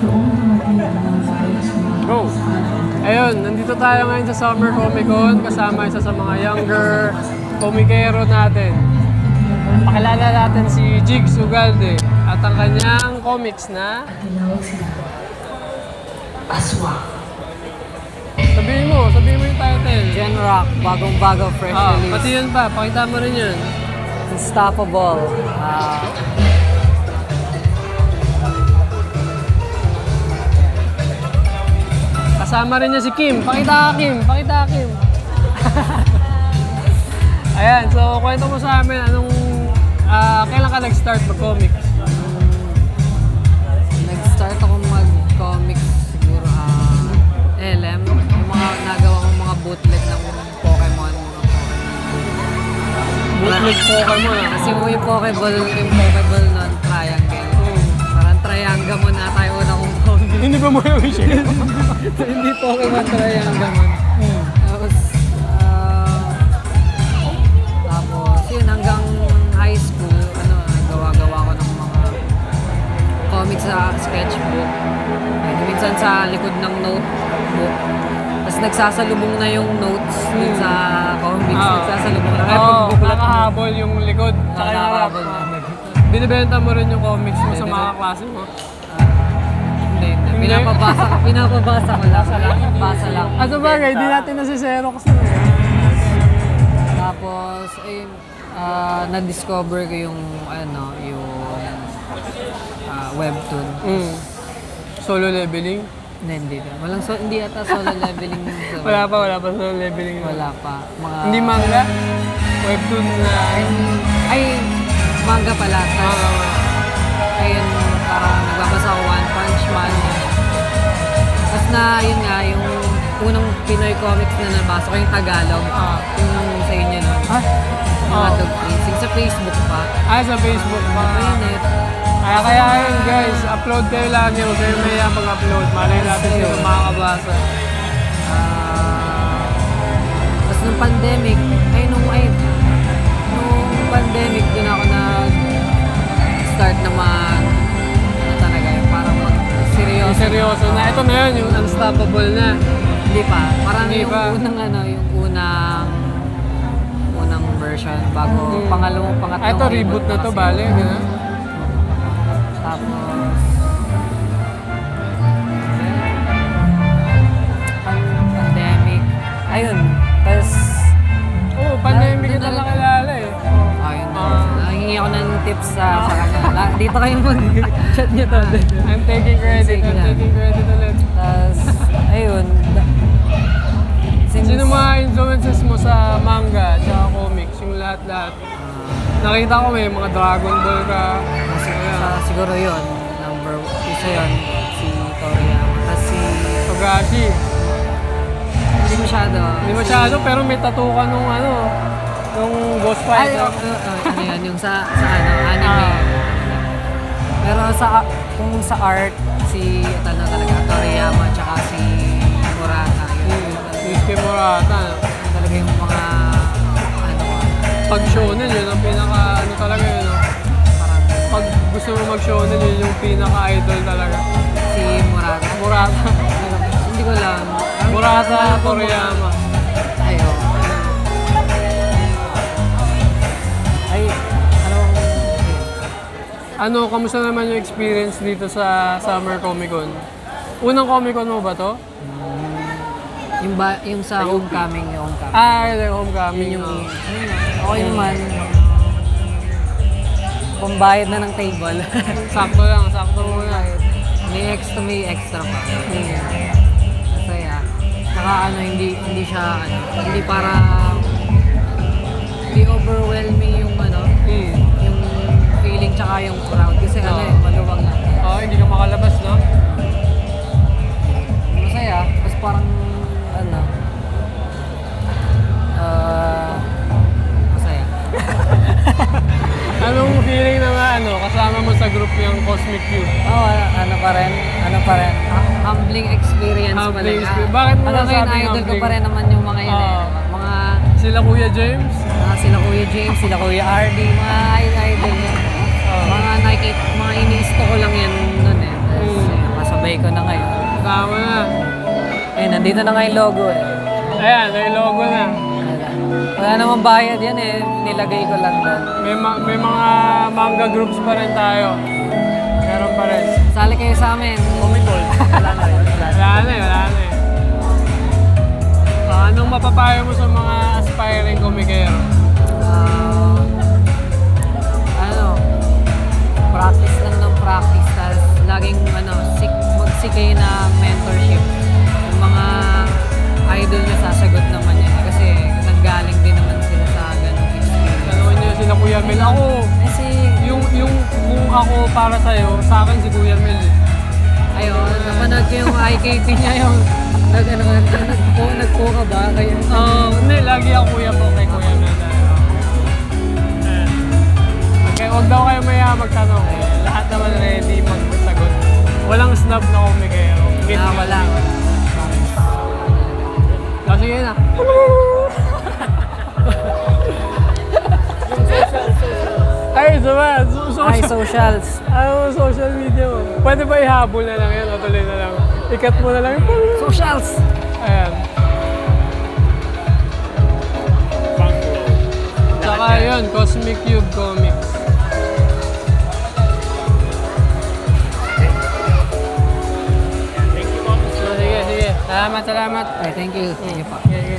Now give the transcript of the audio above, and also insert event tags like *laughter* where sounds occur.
Go! Ayun, nandito tayo ngayon sa Summer Comic Con kasama isa sa mga younger komikero natin. Pakilala natin si Jigs Ugalde at ang kanyang comics na Aswa. sabihin mo, sabihin mo yung title. Gen Rock, bagong-bago, fresh Ah, release. pati yun pa, pakita mo rin yun. Unstoppable. Ah, Kasama rin niya si Kim. Pakita ka, Kim. Pakita ka, Kim. *laughs* Ayan, so kwento mo sa amin anong ah, kailan ka nag-start mag-comics? nag-start ako mag-comics siguro ah LM. Yung mga nagawa kong mga bootleg ng Pokemon. Mga. Bootleg Pokemon ah. Kasi yung Pokeball, yung Pokeball nun, triangle. Parang triangle mo na tayo. Hindi ba mo yung shit? *laughs* Hindi Pokemon triangle mo. Tapos, ah, tapos yun hanggang high school, ano, gawa-gawa ko ng mga comics sa sketchbook. Ay, minsan sa likod ng notebook. Tapos nagsasalubong na yung notes dun sa comics. Ah. Nagsasalubong na. Kaya pagbubulat mo, nakahabol yung likod. Tsaka yung harap. Binibenta mo rin yung comics mo sa mga klase mo. Hindi, hindi. Hindi? Pinapabasa ko, pinapabasa ko lang. Basa lang. At bagay, di natin nasi-xerox na. Tapos, ayun, ah, na-discover ko yung, ano, yung ah, webtoon. Mm. Solo leveling? Hindi, hindi. din. Walang so, hindi ata solo leveling sa *laughs* Wala pa, wala pa solo leveling. Wala pa. Mga, Hindi manga? Webtoon na... Ay, manga pala. Tapos, ah, ayun, parang nagbabasa ako One Punch Man. Na, yun nga, yung unang Pinoy comics na nabasa ko, yung Tagalog. Ah. Yung sa inyo nun. ah. Yung Oh. Hotdog Prince. Yung sa Facebook pa. Ah, sa Facebook pa. Ayun eh. Kaya kaya yun guys, upload kayo lagi. Huwag kayo may pag-upload. Malay natin sino makakabasa. Ah, Tapos nung pandemic, ay nung ay nung pandemic din ako nag start na mag seryoso. na. Ito na yun, yung unstoppable na. Hindi pa. Parang Hindi yung pa. unang ano, yung unang unang version bago Mm. pangalawang pangatlong Ah, ito reboot na to, kasi. bale. Ganun. Tapos pan- pandemic. Ayun. Tapos Oo, pandemic Doon kita na- nakilala eh. Ayun. Ah. Nangingi ako ng tips sa, sa kanya. La- Dito kayo mag-chat niyo to. I'm taking credit, Sige I'm na. taking credit ulit. Tapos, ayun. Da- Since, Sino mga influences mo sa manga at comics, yung lahat-lahat? Nakita ko may mga Dragon Ball ka. Siguro, sa, siguro yun. Number isa yun. Si Toriyama. Tapos si... Togashi. Hindi masyado. Hindi masyado, pero may tattoo ka nung ano, nung Ghost Ay, Fighter. uh, uh, ano yun, yung sa, sa ano, anime. Ah. Pero sa, kung sa art, si, ano talaga, Toriyama, tsaka si Murata. Yun, Hmm, Yusuke Murata. yun talaga yung mga, ano, Pag shonen, yun ang pinaka, ano talaga yun. no? parang Pag gusto mo mag shonen, yun yung pinaka-idol talaga. si Murata. Murata. Hindi ko lang. Murata Toriyama. Ano, kamusta naman yung experience dito sa Summer Comic Con? Unang Comic Con mo ba to? yung, ba, yung sa homecoming, yung homecoming. Ah, yung homecoming. Yun yung, oh. okay naman. Pambayad na ng table. *laughs* Sakto lang, sakto muna. may extra, may extra pa. Masaya. Saka ano, hindi, hindi siya, ano, hindi para, hindi overwhelming yung ano, Hmm. Tsaka yung crowd. Kasi ano Oo. eh, maluwag na. Oh, hindi ka makalabas, no? Masaya. Tapos parang, ano, ah, masaya. *laughs* Anong feeling na nga, ano, kasama mo sa group yung Cosmic Youth? Oo, ano, ano pa rin, ano pa rin, hu- humbling experience pa Humbling rin. experience. Bakit mo Hanggang ngayon, nasabing idol ko humbling? pa rin naman yung mga yun eh. Oo. Mga, Sila Kuya James? mga sila Kuya James, sila Kuya RD, mga idol yun. Nakikita, mga iniisto ko lang yan nun eh. Tapos, Mm. ayun, kasabay nilagay ko na ngayon. Tama na. Eh, nandito na nga yung logo eh. Ayan, may logo na. Wala. Namang bayad yan eh. Nilagay ko lang doon. May, ma- may mga manga groups pa rin tayo. Meron pa rin. Sali kayo sa amin. Umikol. Wala na rin. Wala na. Eh, wala na eh. Ah, anong mapapayo mo sa mga aspiring komikero? Mel. Ako, Kasi, yung, yung kung ako para sa'yo, sa akin si Kuya Mel. eh. ayun, napanood ko yung IKT niya yung nag, ano, nag, nagpo, nagpo ka ba? Kayo, Ah, hindi, lagi ako kuya po kay Kuya Mel. Eh. Okay, huwag daw kayo maya magtanong. Eh. Lahat naman ready magsagot. Walang snub na. Git ah, nga. wala, wala. Ah, sige na. Ay, sama. So, so, Hi, socials. ano social media mo? Pwede ba ihabol na lang yan o tuloy na lang? Ikat mo na lang. Socials! Ayan. Saka yun, Cosmic Cube Comics. So, sige, sige. Salamat, salamat. Ay, thank you. Thank you po. Sige, sige.